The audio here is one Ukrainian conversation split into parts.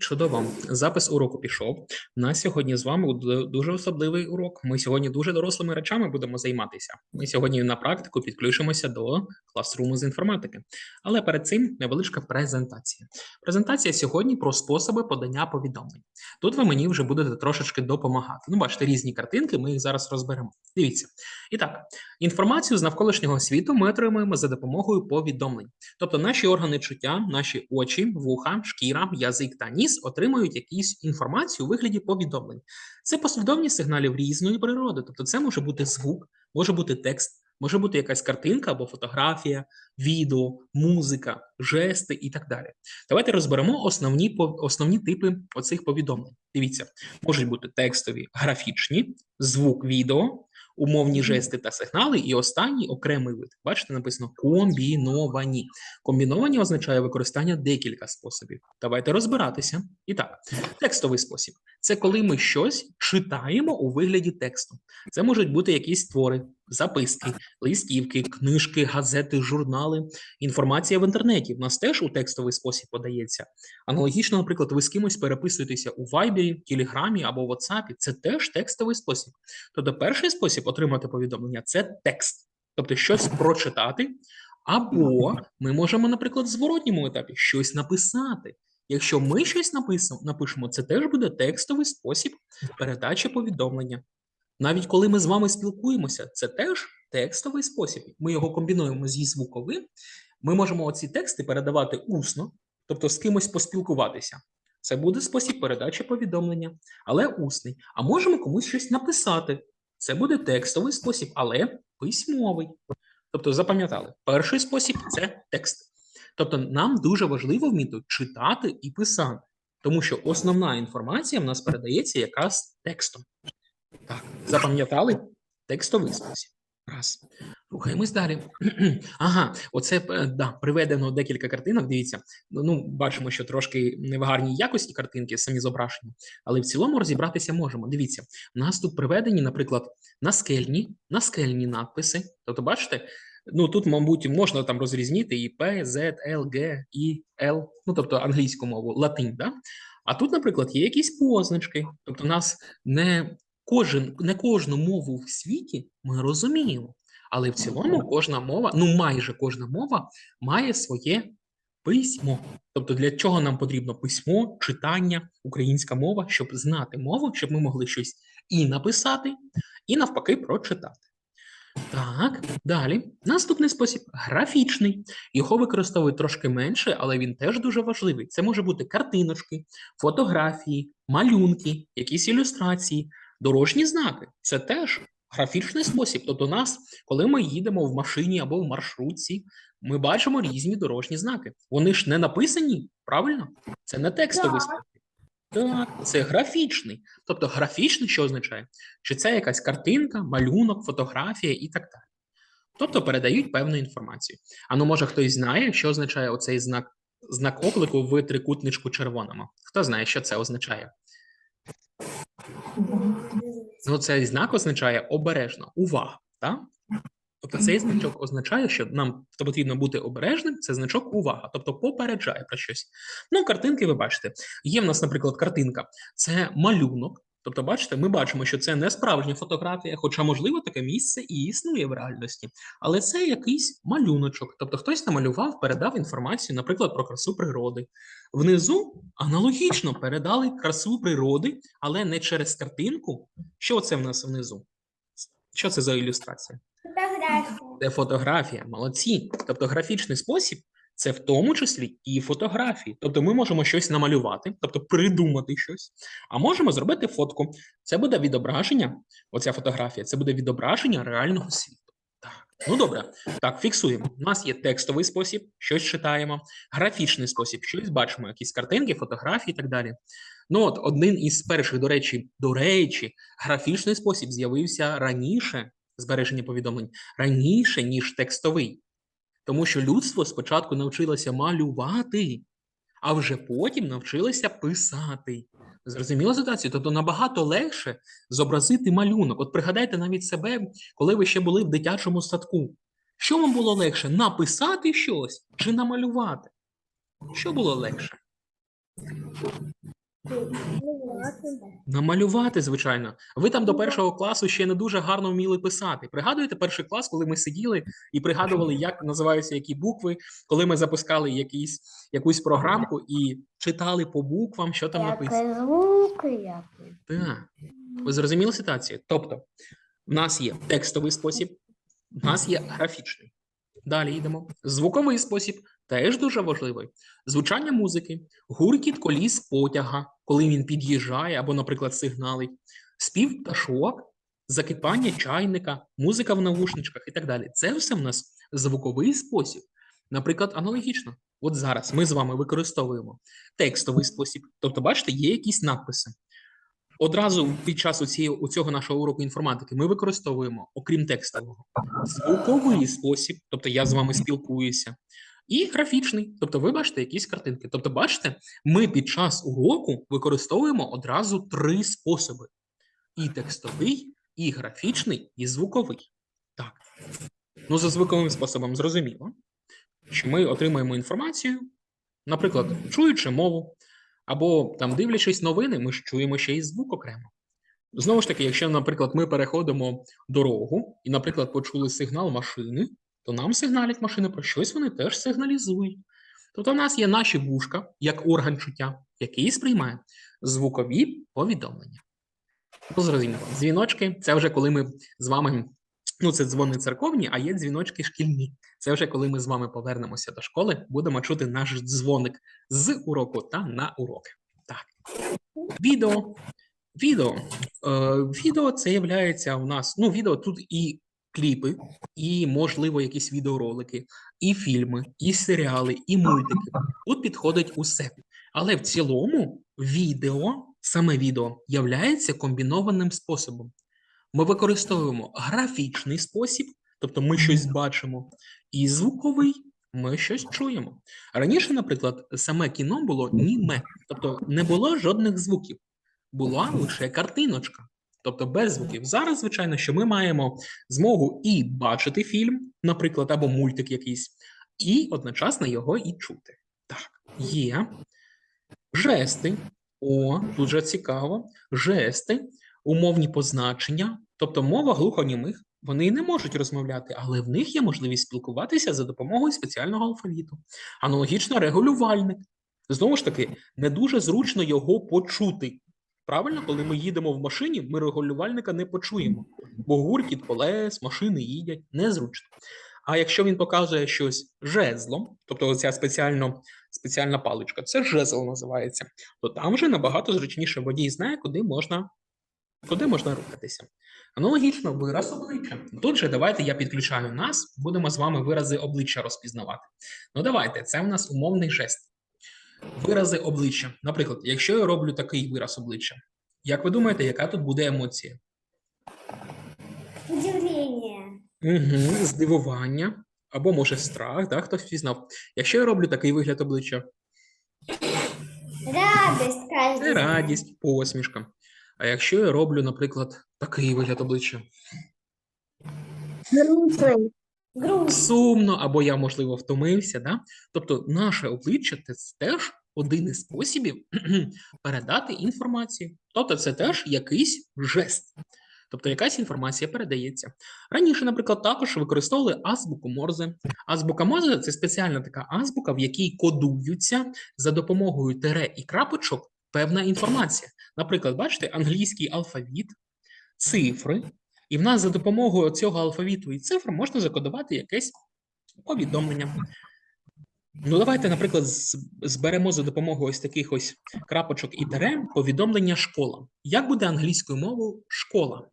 Чудово. Запис уроку пішов. У нас сьогодні з вами дуже особливий урок. Ми сьогодні дуже дорослими речами будемо займатися. Ми сьогодні на практику підключимося до класруму з інформатики. Але перед цим невеличка презентація. Презентація сьогодні про способи подання повідомлень. Тут ви мені вже будете трошечки допомагати. Ну, бачите, різні картинки, ми їх зараз розберемо. Дивіться. І так, інформацію з навколишнього світу ми отримуємо за допомогою повідомлень. Тобто наші органи чуття, наші очі, вуха, шкіра, язик та ніс отримують якусь інформацію у вигляді повідомлень. Це послідовність сигналів різної природи. Тобто, це може бути звук, може бути текст, може бути якась картинка або фотографія, відео, музика, жести і так далі. Давайте розберемо основні основні типи оцих повідомлень. Дивіться, можуть бути текстові, графічні, звук, відео, умовні жести та сигнали, і останній окремий вид. Бачите, написано комбіновані. Комбіновані означає використання декілька способів. Давайте розбиратися. І так, текстовий спосіб це коли ми щось читаємо у вигляді тексту. Це можуть бути якісь твори, записки, листівки, книжки, газети, журнали, інформація в інтернеті. В нас теж у текстовий спосіб подається. Аналогічно, наприклад, ви з кимось переписуєтеся у Вайбері, Телеграмі або WhatsApp. Це теж текстовий спосіб. Тобто, перший спосіб отримати повідомлення це текст, тобто щось прочитати. Або ми можемо, наприклад, в зворотньому етапі щось написати. Якщо ми щось написимо, напишемо, це теж буде текстовий спосіб передачі повідомлення. Навіть коли ми з вами спілкуємося, це теж текстовий спосіб. Ми його комбінуємо зі звуковим. Ми можемо оці тексти передавати усно, тобто з кимось поспілкуватися. Це буде спосіб передачі повідомлення, але усний. А можемо комусь щось написати. Це буде текстовий спосіб, але письмовий. Тобто, запам'ятали, перший спосіб це текст. Тобто, нам дуже важливо вміти читати і писати, тому що основна інформація в нас передається якраз текстом. Так, запам'ятали текстовий спосіб. Раз. Рухаємось далі. ага, оце е, да, приведено декілька картинок. Дивіться, ну, ну бачимо, що трошки не в гарній якості картинки, самі зображені, але в цілому розібратися можемо. Дивіться, у нас тут приведені, наприклад, наскельні, наскельні надписи. Тобто, бачите, ну тут, мабуть, можна там розрізнити і P, Z, L, G, I, L, ну тобто англійську мову, латинь, да? А тут, наприклад, є якісь позначки. Тобто, нас не кожен, не кожну мову в світі ми розуміємо, але в цілому кожна мова, ну майже кожна мова має своє письмо. Тобто, для чого нам потрібно письмо, читання, українська мова, щоб знати мову, щоб ми могли щось і написати, і навпаки прочитати. Так, далі. Наступний спосіб графічний. Його використовують трошки менше, але він теж дуже важливий. Це може бути картиночки, фотографії, малюнки, якісь ілюстрації, дорожні знаки. Це теж графічний спосіб. Тобто, нас, коли ми їдемо в машині або в маршрутці, ми бачимо різні дорожні знаки. Вони ж не написані, правильно? Це не текстовий спосіб. Так, це графічний. Тобто графічний, що означає? Що це якась картинка, малюнок, фотографія і так далі. Тобто передають певну інформацію. А ну, може, хтось знає, що означає оцей знак, знак оклику в трикутничку червоному? Хто знає, що це означає? Ну, цей знак означає обережно, увага. Так? Тобто цей значок означає, що нам потрібно бути обережним, це значок увага, тобто попереджає про щось. Ну, картинки ви бачите. Є в нас, наприклад, картинка, це малюнок. Тобто, бачите, ми бачимо, що це не справжня фотографія, хоча, можливо, таке місце і існує в реальності, але це якийсь малюночок. Тобто хтось намалював, передав інформацію, наприклад, про красу природи. Внизу аналогічно передали красу природи, але не через картинку. Що це в нас внизу? Що це за ілюстрація? Це фотографія, молодці. Тобто графічний спосіб це в тому числі і фотографії. Тобто ми можемо щось намалювати, тобто придумати щось, а можемо зробити фотку. Це буде відображення, оця фотографія, це буде відображення реального світу. Так, ну добре. Так, фіксуємо. У нас є текстовий спосіб, щось читаємо, графічний спосіб, щось бачимо, якісь картинки, фотографії і так далі. Ну от один із перших, до речі, до речі, графічний спосіб з'явився раніше збереження повідомлень раніше, ніж текстовий. Тому що людство спочатку навчилося малювати, а вже потім навчилося писати. Зрозуміло ситуацію? Тобто набагато легше зобразити малюнок. От пригадайте навіть себе, коли ви ще були в дитячому садку. Що вам було легше? Написати щось чи намалювати? Що було легше? Намалювати, звичайно. Ви там до першого класу ще не дуже гарно вміли писати. Пригадуєте перший клас, коли ми сиділи і пригадували, як називаються які букви, коли ми запускали якісь, якусь програмку і читали по буквам, що там написано. Так. Ви зрозуміли ситуацію? Тобто, в нас є текстовий спосіб, в нас є графічний. Далі йдемо. Звуковий спосіб теж дуже важливий. Звучання музики, гуркіт коліс потяга, коли він під'їжджає або, наприклад, сигналить, спів пташок, закипання чайника, музика в навушничках і так далі. Це все в нас звуковий спосіб. Наприклад, аналогічно. От зараз ми з вами використовуємо текстовий спосіб. Тобто, бачите, є якісь надписи. Одразу під час у цього нашого уроку інформатики ми використовуємо, окрім текстового, звуковий спосіб, тобто я з вами спілкуюся, і графічний, тобто ви бачите якісь картинки. Тобто, бачите, ми під час уроку використовуємо одразу три способи: і текстовий, і графічний, і звуковий. Так. Ну, за звуковим способом зрозуміло, що ми отримуємо інформацію, наприклад, чуючи мову, або там дивлячись новини, ми ж чуємо ще й звук окремо. Знову ж таки, якщо, наприклад, ми переходимо дорогу і, наприклад, почули сигнал машини, то нам сигналять машини про щось вони теж сигналізують. Тобто, в нас є наші вушка як орган чуття, який сприймає звукові повідомлення. Ну, зрозуміло, дзвіночки це вже коли ми з вами. Ну, це дзвони церковні, а є дзвіночки шкільні. Це вже коли ми з вами повернемося до школи, будемо чути наш дзвоник з уроку та на уроки. Так. Відео. Відео. Е, відео це є у нас. Ну, відео тут і кліпи, і, можливо, якісь відеоролики, і фільми, і серіали, і мультики. Тут підходить усе. Але в цілому відео, саме відео, являється комбінованим способом. Ми використовуємо графічний спосіб, тобто ми щось бачимо, і звуковий ми щось чуємо. Раніше, наприклад, саме кіно було німе, тобто не було жодних звуків, була лише картиночка, тобто без звуків. Зараз, звичайно, що ми маємо змогу і бачити фільм, наприклад, або мультик якийсь, і одночасно його і чути. Так, є жести. О, дуже цікаво. Жести, умовні позначення, тобто мова глухонімих. Вони не можуть розмовляти, але в них є можливість спілкуватися за допомогою спеціального алфавіту. Аналогічно регулювальник. Знову ж таки, не дуже зручно його почути. Правильно, коли ми їдемо в машині, ми регулювальника не почуємо, бо гуркіт колес, машини їдять незручно. А якщо він показує щось жезлом, тобто оця спеціально, спеціальна паличка, це жезл називається, то там вже набагато зручніше водій знає, куди можна, куди можна рухатися. Аналогічно, вираз обличчя. Тут же давайте я підключаю нас, будемо з вами вирази обличчя розпізнавати. Ну давайте, це в нас умовний жест. Вирази обличчя. Наприклад, якщо я роблю такий вираз обличчя, як ви думаєте, яка тут буде емоція? Удивление. Угу, здивування, або може страх, да, хтось впізнав. Якщо я роблю такий вигляд обличчя, Радость це радість, посмішка. А якщо я роблю, наприклад, такий вигляд обличчя, Грустный. Грусть. сумно, або я, можливо, втомився, да? тобто наше обличчя це теж один із способів передати інформацію. Тобто, це теж якийсь жест. Тобто якась інформація передається. Раніше, наприклад, також використовували азбуку Морзе. Азбука Морзе це спеціальна така азбука, в якій кодуються за допомогою тере і крапочок певна інформація. Наприклад, бачите, англійський алфавіт, цифри, і в нас за допомогою цього алфавіту і цифр можна закодувати якесь повідомлення. Ну, давайте, наприклад, зберемо за допомогою ось таких ось крапочок і тере повідомлення школа. Як буде англійською мовою школа?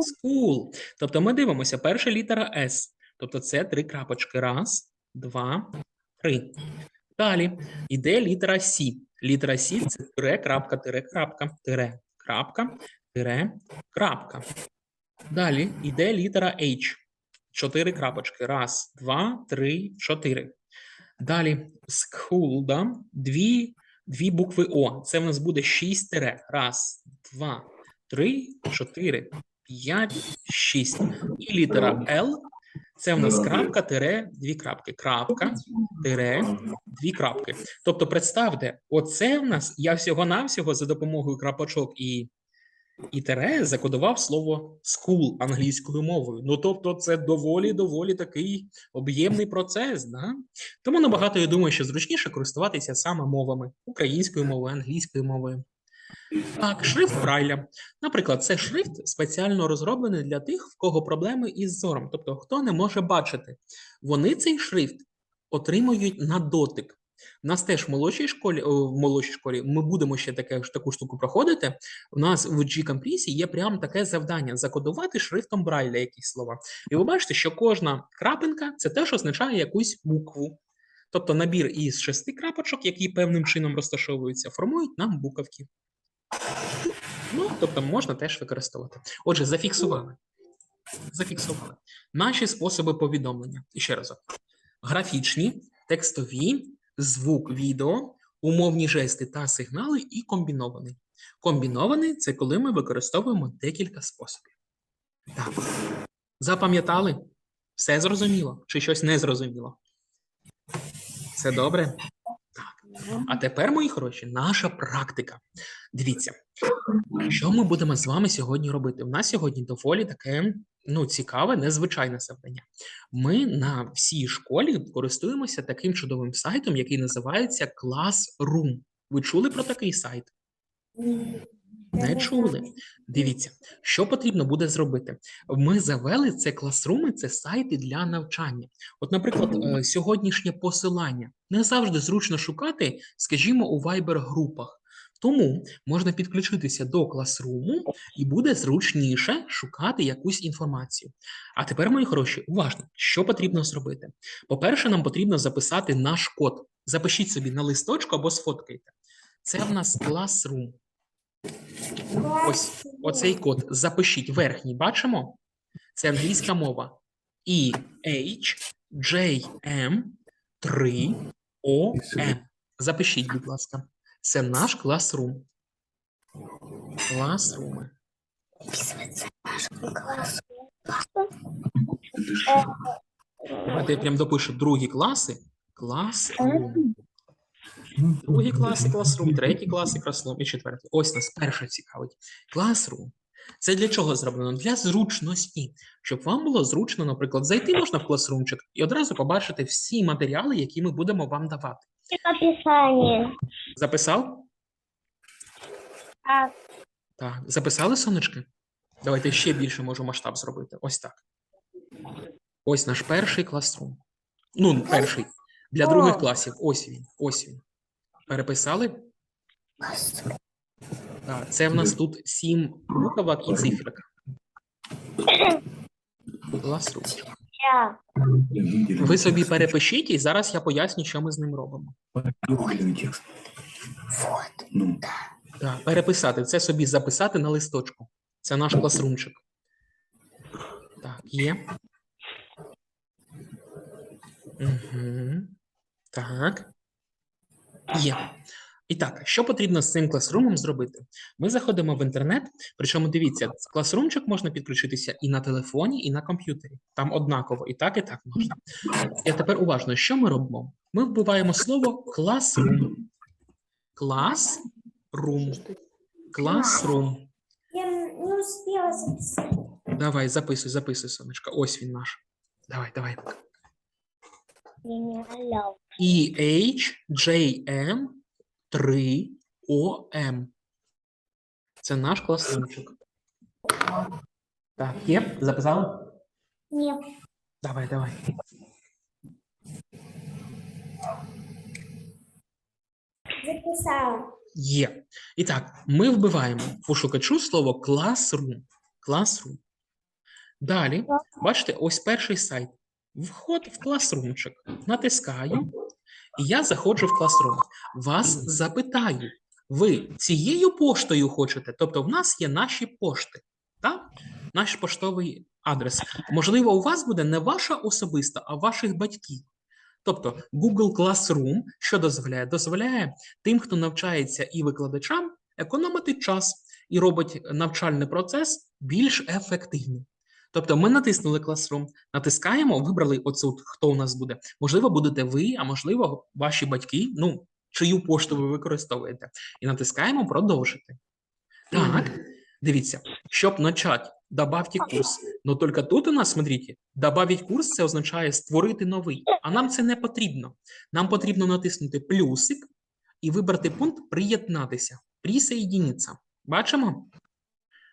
School. Тобто ми дивимося, перша літера S. Тобто це три крапочки. Раз, два, три. Далі йде літера C. Літера C – це тире, крапка, тире, крапка, тире, крапка, тире, крапка. Далі йде літера H. Чотири крапочки. Раз, два, три, чотири. Далі school, да? дві, дві букви О. Це в нас буде шість тире. Раз, два, три, чотири, п'ять, шість. І літера L Це в нас крапка, тире, дві крапки. Крапка, тире, дві крапки. Тобто, представте, оце в нас я всього-навсього за допомогою крапочок і, і тире закодував слово school англійською мовою. Ну тобто, це доволі доволі такий об'ємний процес. Да? Тому набагато я думаю, що зручніше користуватися саме мовами українською мовою, англійською мовою. Так, шрифт Брайля. Наприклад, це шрифт спеціально розроблений для тих, в кого проблеми із зором, тобто хто не може бачити. Вони цей шрифт отримують на дотик. У нас теж в молодшій школі, в молодшій школі ми будемо ще таке, таку штуку проходити. У нас в G-Compress є прям таке завдання закодувати шрифтом Брайля якісь слова. І ви бачите, що кожна крапинка це теж означає якусь букву. Тобто набір із шести крапочок, які певним чином розташовуються, формують нам буковки. Ну, тобто можна теж використовувати. Отже, зафіксували. Зафіксували. Наші способи повідомлення. І ще разок. Графічні, текстові, звук, відео, умовні жести та сигнали і комбінований. Комбінований це коли ми використовуємо декілька способів. Так. Запам'ятали? Все зрозуміло? Чи щось не зрозуміло? Все добре? А тепер, мої хороші, наша практика. Дивіться, що ми будемо з вами сьогодні робити? У нас сьогодні доволі таке ну, цікаве, незвичайне завдання. Ми на всій школі користуємося таким чудовим сайтом, який називається Classroom. Ви чули про такий сайт? Не чули. Дивіться, що потрібно буде зробити. Ми завели це класруми, це сайти для навчання. От, наприклад, е, сьогоднішнє посилання не завжди зручно шукати, скажімо, у Viber-групах. Тому можна підключитися до класруму і буде зручніше шукати якусь інформацію. А тепер, мої хороші, уважно, що потрібно зробити? По-перше, нам потрібно записати наш код. Запишіть собі на листочку або сфоткайте. Це в нас класрум. Ось оцей код запишіть верхній, бачимо? Це англійська мова. E H J M 3 O M. Запишіть, будь ласка. Це наш класрум. Класруми. Давайте я прям допишу другі класи. Класрум. Другі класи класрум, треті класи класрум і четвертий. Ось нас перше цікавить. Класрум. Це для чого зроблено? Для зручності, щоб вам було зручно, наприклад, зайти можна в класрумчик і одразу побачити всі матеріали, які ми будемо вам давати. Описание. Записав? Так. Так. Записали сонечки? Давайте ще більше можу масштаб зробити. Ось так. Ось наш перший класрум. Ну, перший. Для других класів. Ось він. Ось він. Переписали? Так, це в нас тут сім буквок і цифрок. Класрум. Ви собі перепишіть, і зараз я поясню, що ми з ним робимо. Текст. Ну, Так, переписати. Це собі записати на листочку. Це наш класрумчик. Так, є. Угу. Так. Є. І так, що потрібно з цим класрумом зробити? Ми заходимо в інтернет, причому дивіться, класрумчик можна підключитися і на телефоні, і на комп'ютері. Там однаково, і так, і так можна. І тепер уважно, що ми робимо? Ми вбиваємо слово classroom. Classroom. Classroom. Я не успела записать. Давай, записуй, записуй, сонечко. Ось він наш. Давай, давай. Генерал. E H J M 3 O M. Це наш класрумчик. Так, є? Записали? Нет. Давай, давай. Записала. Є. І так, ми вбиваємо в пошукачу слово classroom. Classroom. Далі, бачите, ось перший сайт. Вход в класрумчик. Натискаю, і я заходжу в класрум. Вас запитаю, ви цією поштою хочете? Тобто, в нас є наші пошти, так? Наш поштовий адрес. Можливо, у вас буде не ваша особиста, а ваших батьків. Тобто Google Classroom, що дозволяє? Дозволяє тим, хто навчається і викладачам, економити час і робить навчальний процес більш ефективним. Тобто ми натиснули Classroom, натискаємо, вибрали оцю, хто у нас буде. Можливо, будете ви, а можливо, ваші батьки, ну, чию пошту ви використовуєте. І натискаємо продовжити. Так, дивіться, щоб начать, добавьте курс. Но тільки тут у нас, смотрите, добавить курс це означає створити новий. А нам це не потрібно. Нам потрібно натиснути плюсик і вибрати пункт приєднатися, присоединитися. Бачимо?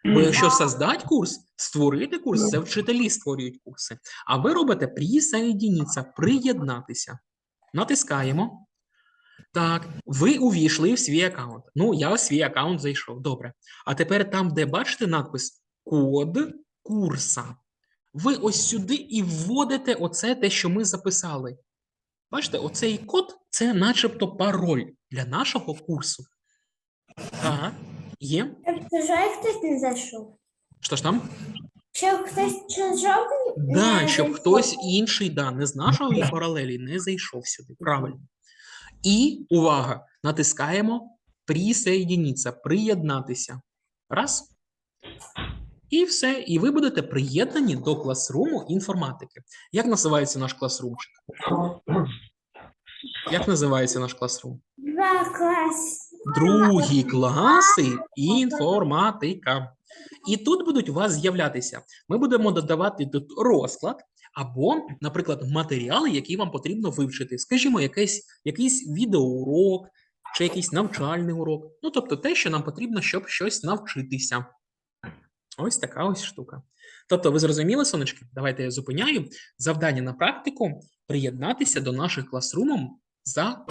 Бо якщо создать курс, створити курс, це вчителі створюють курси. А ви робите присоединитися, приєднатися. Натискаємо. Так, ви увійшли в свій аккаунт. Ну, я в свій аккаунт зайшов. Добре. А тепер там, де бачите надпис Код курса, ви ось сюди і вводите оце те, що ми записали. Бачите, оцей код це начебто пароль для нашого курсу. Так, є. Чужой хтось не зайшов. Що ж там? Щоб хтось чужого Да, не щоб зайшов. хтось інший, да, не з нашої паралелі, не зайшов сюди. Правильно. І увага! Натискаємо присоединитися, приєднатися. Раз. І все. І ви будете приєднані до класруму інформатики. Як називається наш класрумчик? Як називається наш класрум? Два класи. Другі класи інформатика. І тут будуть у вас з'являтися. Ми будемо додавати тут розклад або, наприклад, матеріали, які вам потрібно вивчити. Скажімо, якийсь, якийсь відеоурок чи якийсь навчальний урок. Ну, тобто те, що нам потрібно, щоб щось навчитися. Ось така ось штука. Тобто, ви зрозуміли, сонечки? Давайте я зупиняю. Завдання на практику приєднатися до наших класрумів за